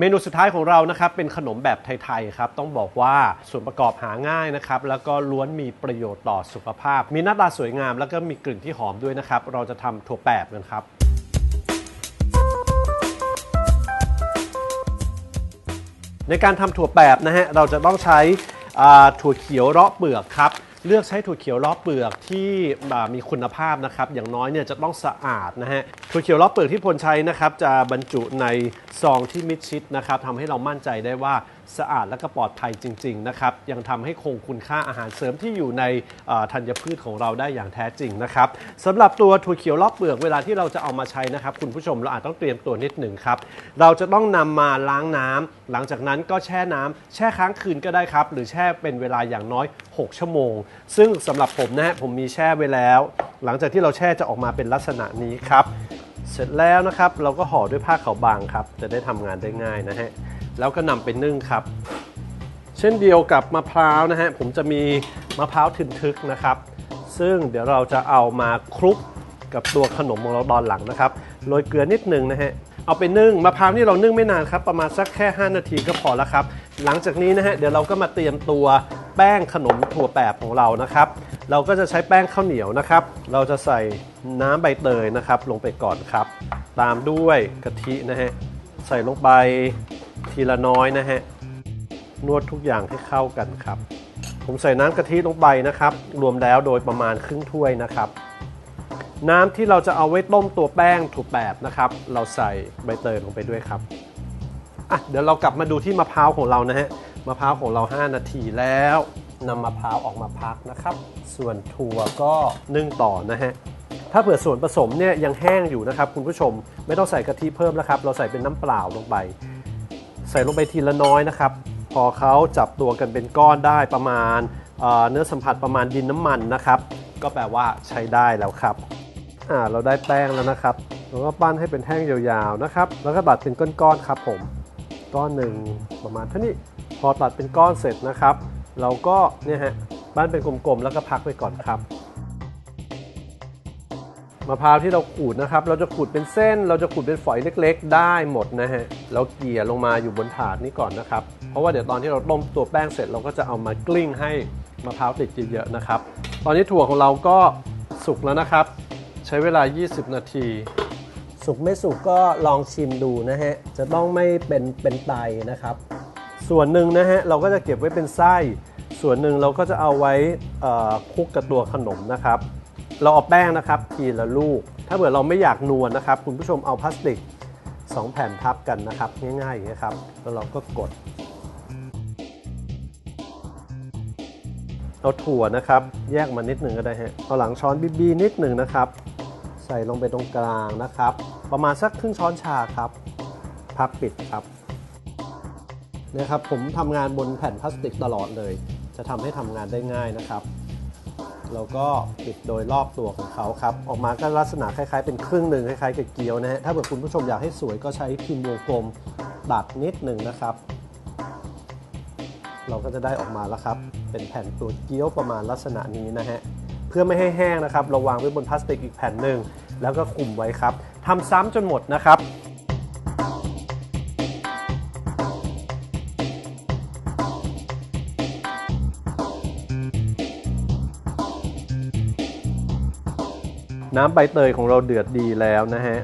เมนูสุดท้ายของเรานะครับเป็นขนมแบบไทยๆครับต้องบอกว่าส่วนประกอบหาง่ายนะครับแล้วก็ล้วนมีประโยชน์ต่อสุขภาพ มีหน้าตาสวยงาม แล้วก็มีกลิ่นที่หอมด้วยนะครับเราจะทำถั่วแปบกันครับในการทำถั่วแปบนะฮะเราจะต้องใช้ถั่วเขียวเลาะเปลือกครับ เลือกใช้ถั่วเขียวลาะเปลือกที่มีคุณภาพนะครับอย่างน้อยเนี่ยจะต้องสะอาดนะฮะถั่วเขียวลาะเปลือกที่พลใช้นะครับจะบรรจุในซองที่มิดชิดนะครับทำให้เรามั่นใจได้ว่า สะอาดและก็ปลอดภัยจริง ๆ นะครับ ยังทำให้คงคุณค่าอาหารเสริมที่อยู่ในธัญพืชของเราได้อย่างแท้จริงนะครับสำหรับตัวถั่วเขียวเลาะเปลือกเวลาที่เราจะเอามาใช้นะครับ คุณผู้ชมเราอาจต้องเตรียมตัวนิดหนึ่งครับ เราจะต้องนำมาล้างน้ำหลังจากนั้นก็แช่น้ำแช่ค้างคืนก็ได้ครับ หรือแช่เป็นเวลาอย่างน้อย 6 ชั่วโมง ซึ่งสำหรับผมนะฮะผมมีแช่ไว้แล้ว หลังจากที่เราแช่จะออกมาเป็นลักษณะนี้ครับ เสร็จแล้วนะครับ เราก็ห่อด้วยผ้าขาวบางครับ จะได้ทำงานได้ง่ายนะฮะ แล้วก็นำไปนึ่งครับ เช่นเดียวกับมะพร้าวนะฮะผมจะมีมะพร้าวทึนทึกนะครับ ซึ่งเดี๋ยวเราจะเอามาคลุกกับตัวขนมของเราตอนหลังนะครับโรยเกลือนิดนึงนะฮะเอาไปนึ่งมะพร้าวนี่เรานึ่งไม่นานครับ ประมาณสักแค่ 5 นาทีก็พอแล้วครับ หลังจากนี้นะฮะเดี๋ยวเราก็มาเตรียมตัวแป้งขนมถั่วแปบของเรานะครับ เราก็จะใช้แป้งข้าวเหนียวนะครับ เราจะใส่น้ำใบเตยนะครับ ลงไปก่อนครับ ตามด้วยกะทินะฮะใส่ลงไป ทีละน้อยนะฮะ นวดทุกอย่างให้เข้ากันครับ ผมใส่น้ำกะทิลงไปนะครับ รวมแล้วโดยประมาณครึ่งถ้วยนะครับ น้ำที่เราจะเอาไว้ต้มตัวแป้งถูกแบบนะครับ เราใส่ใบเตยลงไปด้วยครับอะเดี๋ยวเรากลับมาดูที่มะพร้าวของเรานะฮะมะพร้าวของเรา 5 นาทีแล้วนำมะพร้าวออกมาพักนะครับ ส่วนถั่วก็นึ่งต่อนะฮะถ้าเผื่อส่วนผสมเนี่ยยังแห้งอยู่นะครับ คุณผู้ชมไม่ต้องใส่กะทิเพิ่มแล้วครับ เราใส่เป็นน้ำเปล่าลงไป ใส่ลงไปทีละน้อยนะครับ พอเขาจับตัวกันเป็นก้อนได้ประมาณเเนื้อสัมผัสประมาณดินน้ำมันนะครับ ก็แปลว่าใช้ได้แล้วครับเราได้แป้งแล้วนะครับเราก็ปั้นให้เป็นแท่งยาวๆนะครับ แล้วก็ตัดเป็นก้อนๆครับผม ก้อนหนึ่งประมาณเท่านี้ พอตัดเป็นก้อนเสร็จนะครับ เราก็เนี่ยฮะปั้นเป็นกลมๆแล้วก็พักไว้ก่อนครับ มะพร้าวที่เราขูดนะครับ เราจะขูดเป็นเส้น เราจะขูดเป็นฝอยเล็กๆ ได้หมดนะฮะ เราเกลี่ยลงมาอยู่บนถาดนี้ก่อนนะครับ เพราะว่าเดี๋ยวตอนที่เราต้มตัวแป้งเสร็จเราก็จะเอามากลิ้งให้มะพร้าวติดเยอะๆนะครับ ตอนนี้ถั่วของเราก็สุกแล้วนะครับ ใช้เวลา 20 นาที สุกไม่สุกก็ลองชิมดูนะฮะ จะต้องไม่เป็นเป็นไตนะครับ ส่วนหนึ่งนะฮะเราก็จะเก็บไว้เป็นไส้ ส่วนหนึ่งเราก็จะเอาไว้เอ่อคลุกกับตัวขนมนะครับ เราเอาแป้งนะครับทีละลูก ถ้าเผื่อเราไม่อยากนวลนะครับ คุณผู้ชมเอาพลาสติก 2 แผ่นทับกันนะครับ ง่ายๆอย่างนี้ครับ แล้วเราก็กด เอาถั่วนะครับ แยกมานิดหนึ่งก็ได้ฮะเอาหลังช้อนบีบีนิดหนึ่งนะครับ ใส่ลงไปตรงกลางนะครับ ประมาณสักครึ่งช้อนชาครับพักปิดครับนี่ยครับผมทำงานบนแผ่นพลาสติกตลอดเลย จะทำให้ทำงานได้ง่ายนะครับ เราก็ปิดโดยรอบตัวของเขาครับ ออกมาก็ลักษณะคล้ายๆ เป็นครึ่งหนึ่งคล้ายๆกับเกี๊ยวนะฮะถ้าเกิดคุณผู้ชมอยากให้สวยก็ใช้พิมพ์วงกลมตัดนิดหนึ่งนะครับ เราก็จะได้ออกมาแล้วครับ เป็นแผ่นตัวเกี๊ยวประมาณลักษณะนี้นะฮะเพื่อไม่ให้แห้งนะครับเราวางไว้บนพลาสติกอีกแผ่นหนึ่งแล้วก็คลุมไว้ครับทำซ้ำจนหมดนะครับ น้ำใบเตยของเราเดือดดีแล้วนะฮะ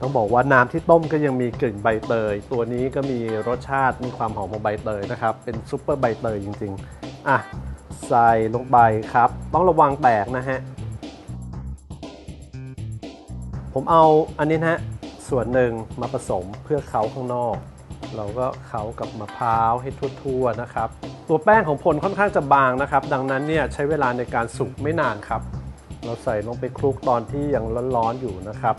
ต้องบอกว่าน้ำที่ต้มก็ยังมีกลิ่นใบเตย ตัวนี้ก็มีรสชาติมีความหอมของใบเตยนะครับ เป็นซุปเปอร์ใบเตยจริงๆ อะ ใส่ลงไปครับ ต้องระวังแตกนะฮะ ผมเอาอันนี้นะฮะ ส่วนหนึ่งมาผสมเพื่อเค้าข้างนอก เราก็เค้ากับมะพร้าวให้ทั่วๆนะครับ ตัวแป้งของพลค่อนข้างจะบางนะครับ ดังนั้นเนี่ยใช้เวลาในการสุกไม่นานครับ เราใส่ลงไปคลุกตอนที่ยังร้อนๆอยู่นะครับ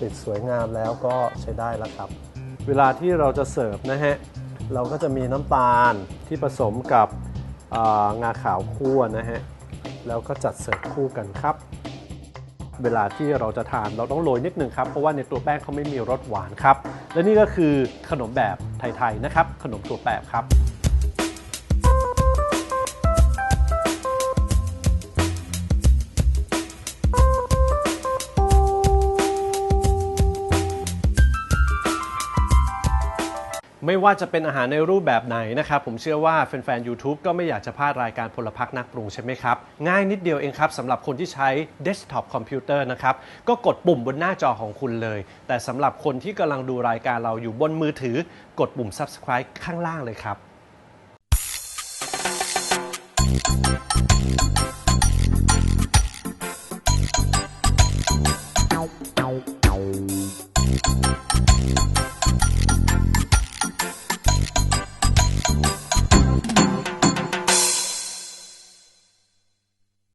ติดสวยงามแล้วก็ใช้ได้แล้วครับ เวลาที่เราจะเสิร์ฟนะฮะ เราก็จะมีน้ำตาลที่ผสมกับงาขาวคั่วนะฮะ แล้วก็จัดเสิร์ฟคู่กันครับ เวลาที่เราจะทานเราต้องโรยนิดนึงครับ เพราะว่าในตัวแป้งเขาไม่มีรสหวานครับ และนี่ก็คือขนมแบบไทยๆนะครับ ขนมตัวแปบครับ ไม่ว่าจะเป็นอาหารในรูปแบบไหนนะครับ ผมเชื่อว่าแฟนๆ YouTube ก็ไม่อยากจะพลาดรายการพลพักนักปรุงใช่ไหมครับ ง่ายนิดเดียวเองครับสำหรับคนที่ใช้เดสก์ท็อปคอมพิวเตอร์นะครับ ก็กดปุ่มบนหน้าจอของคุณเลย แต่สำหรับคนที่กำลังดูรายการเราอยู่บนมือถือ กดปุ่ม subscribe ข้างล่างเลยครับ